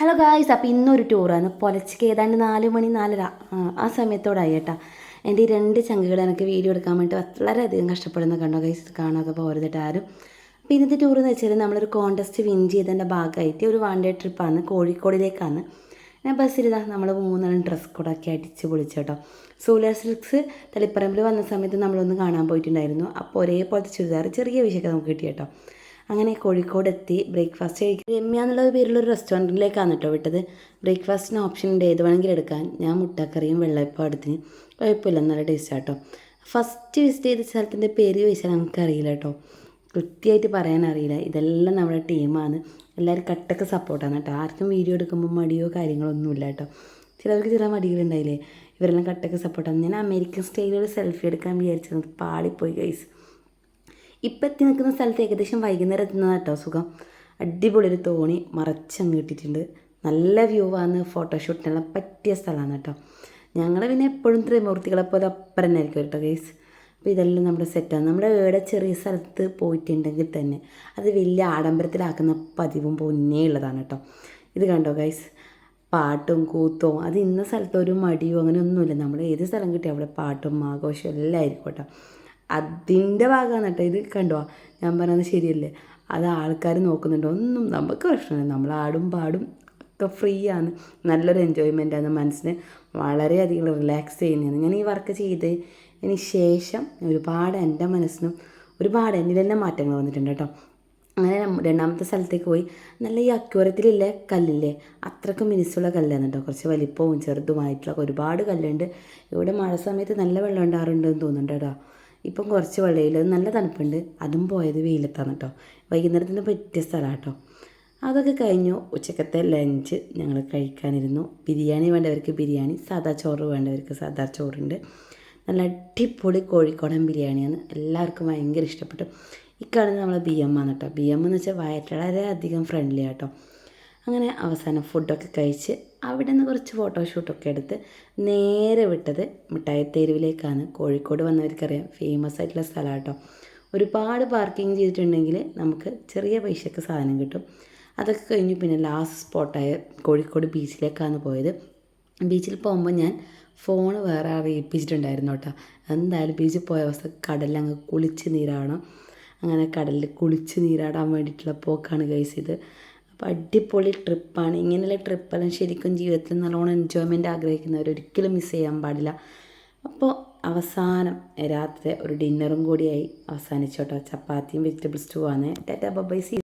Hello guys അപ്പോൾ ഇന്നൊരു ടൂറാണ് പുലച്ചക്ക് ഏതാണ്ട് നാല് മണി നാലര. ആ, സമയത്തോടായി കേട്ടോ. എന്റെ ഈ രണ്ട് ചങ്കുകൾ എനിക്ക് വീഡിയോ എടുക്കാൻ വേണ്ടി വളരെയധികം കഷ്ടപ്പെടുന്ന കണ്ടോ ഗൈസ് കാണാതെ പോരുതിട്ട് ആരും. അപ്പോൾ ഇന്നത്തെ ടൂർ എന്ന് വെച്ചാൽ നമ്മളൊരു കോൺടെസ്റ്റ് വിൻ ചെയ്തതിന്റെ ഭാഗമായിട്ട് ഒരു വൺ ഡേ ട്രിപ്പാണ് കോഴിക്കോടിലേക്കാണ്. ഞാൻ ബസ്സിലിതാ നമ്മൾ മൂന്നെണ്ണം ഡ്രസ് കോഡൊക്കെ അടിച്ച് പൊളിച്ചു കേട്ടോ. സൂലർ സിൽക്സ് തളിപ്പറമ്പിൽ വന്ന സമയത്ത് നമ്മളൊന്ന് കാണാൻ പോയിട്ടുണ്ടായിരുന്നു. അപ്പോൾ ഒരേപോലത്തെ ചുരിദാർ ചെറിയ വിഷയൊക്കെ നമുക്ക് കിട്ടി കേട്ടോ. അങ്ങനെ കോഴിക്കോട് എത്തി ബ്രേക്ക്ഫാസ്റ്റ് കഴിക്കും രമ്യ എന്നുള്ള പേരിലൊരു റെസ്റ്റോറന്റിലേക്കാണ് കേട്ടോ വിട്ടത്. ബ്രേക്ക്ഫാസ്റ്റിന് ഓപ്ഷൻ ഉണ്ട്. ഏത് വേണമെങ്കിലും എടുക്കാൻ ഞാൻ മുട്ടക്കറിയും വെള്ളയപ്പം എടുത്തിന് കുഴപ്പമില്ല. നല്ല ടേസ്റ്റ് കേട്ടോ ഫസ്റ്റ് വിസിറ്റ് ചെയ്ത സ്ഥലത്തിന്റെ പേര് ചോദിച്ചാൽ നമുക്കറിയില്ല കേട്ടോ കൃത്യമായിട്ട് പറയാൻ അറിയില്ല. ഇതെല്ലാം നമ്മുടെ ടീമാണ് എല്ലാവരും കട്ടൊക്കെ സപ്പോർട്ടാണ് കേട്ടോ ആർക്കും വീഡിയോ എടുക്കുമ്പോൾ മടിയോ കാര്യങ്ങളൊന്നുമില്ല കേട്ടോ ചിലർക്ക് ചില മടികളുണ്ടായില്ലേ? ഇവരെല്ലാം കട്ടൊക്കെ സപ്പോർട്ടാണ് ഞാൻ അമേരിക്കൻ സ്റ്റൈലിൽ സെൽഫി എടുക്കാൻ വിചാരിച്ചത് പാളിപ്പോയി ഗൈസ് ഇപ്പം എത്തി നിൽക്കുന്ന സ്ഥലത്ത് ഏകദേശം വൈകുന്നേരം എത്തുന്നത് കേട്ടോ സുഖം. അടിപൊളി ഒരു തോണി മറച്ചങ്ങ് ഇട്ടിട്ടുണ്ട്. നല്ല വ്യൂ ആണ്. ഫോട്ടോഷൂട്ടിനെല്ലാം പറ്റിയ സ്ഥലമാണ് കേട്ടോ. ഞങ്ങൾ പിന്നെ എപ്പോഴും ത്രിമൂർത്തികളെ പോലെ അപ്പുറം തന്നെ ആയിരിക്കും കേട്ടോ ഗൈസ് അപ്പോൾ ഇതെല്ലാം നമ്മുടെ സെറ്റാണ് നമ്മുടെ ഏടെ ചെറിയ സ്ഥലത്ത് പോയിട്ടുണ്ടെങ്കിൽ തന്നെ അത് വലിയ ആഡംബരത്തിലാക്കുന്ന പതിവും പൊന്നേ ഉള്ളതാണ് കേട്ടോ. ഇത് കണ്ടോ ഗൈസ് പാട്ടും കൂത്തും. അത് ഇന്ന സ്ഥലത്ത് ഒരു മടിയോ അങ്ങനെ ഒന്നുമില്ല നമ്മൾ ഏത് സ്ഥലം കിട്ടിയോ അവിടെ പാട്ടും ആഘോഷവും എല്ലാം ആയിരിക്കും കേട്ടോ. അതിന്റെ ഭാഗമാണ് കേട്ടോ ഇത് കണ്ടോ? ഞാൻ പറഞ്ഞത് ശരിയല്ലേ? അത് ആൾക്കാർ നോക്കുന്നുണ്ടോ. ഒന്നും നമുക്ക് പ്രശ്നമില്ല. നമ്മൾ ആടും പാടും ഒക്കെ ഫ്രീ ആണ്. നല്ലൊരു എൻജോയ്മെന്റ് ആണ്. മനസ്സിന് വളരെയധികം റിലാക്സ് ചെയ്യുന്നതാണ്. ഞാൻ ഈ വർക്ക് ചെയ്ത് ഇതിന് ശേഷം ഒരുപാട് എന്റെ മനസ്സിനും ഒരുപാട് എന്നിൽ തന്നെ മാറ്റങ്ങൾ വന്നിട്ടുണ്ട് കേട്ടോ. അങ്ങനെ രണ്ടാമത്തെ സ്ഥലത്തേക്ക് പോയി. നല്ല ഈ അക്യൂറത്തിലില്ലേ കല്ലില്ലേ? അത്രക്കും മിനിസുള്ള കല്ലാണ് കേട്ടോ. കുറച്ച് വലിപ്പവും ചെറുതുമായിട്ടുള്ള ഒരുപാട് കല്ലുണ്ട്. ഇവിടെ മഴ സമയത്ത് നല്ല വെള്ളം ഉണ്ടാറുണ്ടെന്ന് തോന്നുന്നുണ്ട് കേട്ടോ. ഇപ്പം കുറച്ച് വെള്ളയിൽ നല്ല തണുപ്പുണ്ട്. അതും പോയത് വെയിലത്താണ് കേട്ടോ വൈകുന്നേരത്തിന് പറ്റിയ സ്ഥലമാണ് കേട്ടോ അതൊക്കെ കഴിഞ്ഞു. ഉച്ചക്കത്തെ ലഞ്ച് ഞങ്ങൾ കഴിക്കാനിരുന്നു. ബിരിയാണി വേണ്ടവർക്ക് ബിരിയാണി സാദാ ചോറ് വേണ്ടവർക്ക് സാദാ ചോറുണ്ട്. നല്ല അടിപൊളി കോഴിക്കോടൻ ബിരിയാണിയാണ്. എല്ലാവർക്കും ഭയങ്കര ഇഷ്ടപ്പെട്ടു. ഈ കാണുന്നത് നമ്മളെ ബി എം ആണ് കേട്ടോ ബി എം എന്ന് വെച്ചാൽ വളരെ അധികം ഫ്രണ്ട്ലി ആട്ടോ അങ്ങനെ അവസാനം ഫുഡൊക്കെ കഴിച്ച് അവിടെ നിന്ന് കുറച്ച് ഫോട്ടോഷൂട്ടൊക്കെ എടുത്ത് നേരെ വിട്ടത് മിഠായി തെരുവിലേക്കാണ് കോഴിക്കോട് വന്നവർക്കറിയാം ഫേമസ് ആയിട്ടുള്ള സ്ഥലം കേട്ടോ. ഒരുപാട് പാർക്കിംഗ് ചെയ്തിട്ടുണ്ടെങ്കിൽ നമുക്ക് ചെറിയ പൈസക്ക് സാധനം കിട്ടും. അതൊക്കെ കഴിഞ്ഞ് പിന്നെ ലാസ്റ്റ് സ്പോട്ടായ കോഴിക്കോട് ബീച്ചിലേക്കാണ് പോയത്. ബീച്ചിൽ പോകുമ്പോൾ ഞാൻ ഫോൺ വേറെ അറിയിപ്പിച്ചിട്ടുണ്ടായിരുന്നു കേട്ടോ. എന്തായാലും ബീച്ചിൽ പോയ അവസ്ഥ കടലിൽ അങ്ങ് കുളിച്ച് നീരാടണം. അങ്ങനെ കടലിൽ കുളിച്ച് നീരാടാൻ വേണ്ടിയിട്ടുള്ള പോക്കാണ് ഗൈസ് ഇത്. അപ്പോൾ അടിപൊളി ട്രിപ്പാണ്. ഇങ്ങനെയുള്ള ട്രിപ്പെല്ലാം ശരിക്കും ജീവിതത്തിൽ നല്ലോണം എൻജോയ്മെന്റ് ആഗ്രഹിക്കുന്നവർ ഒരിക്കലും മിസ് ചെയ്യാൻ പാടില്ല. അപ്പോൾ അവസാനം രാത്രി ഒരു ഡിന്നറും കൂടിയായി അവസാനിച്ചോട്ടോ. ചപ്പാത്തിയും വെജിറ്റബിൾ സ്റ്റൂ ആണ്. Tata bye see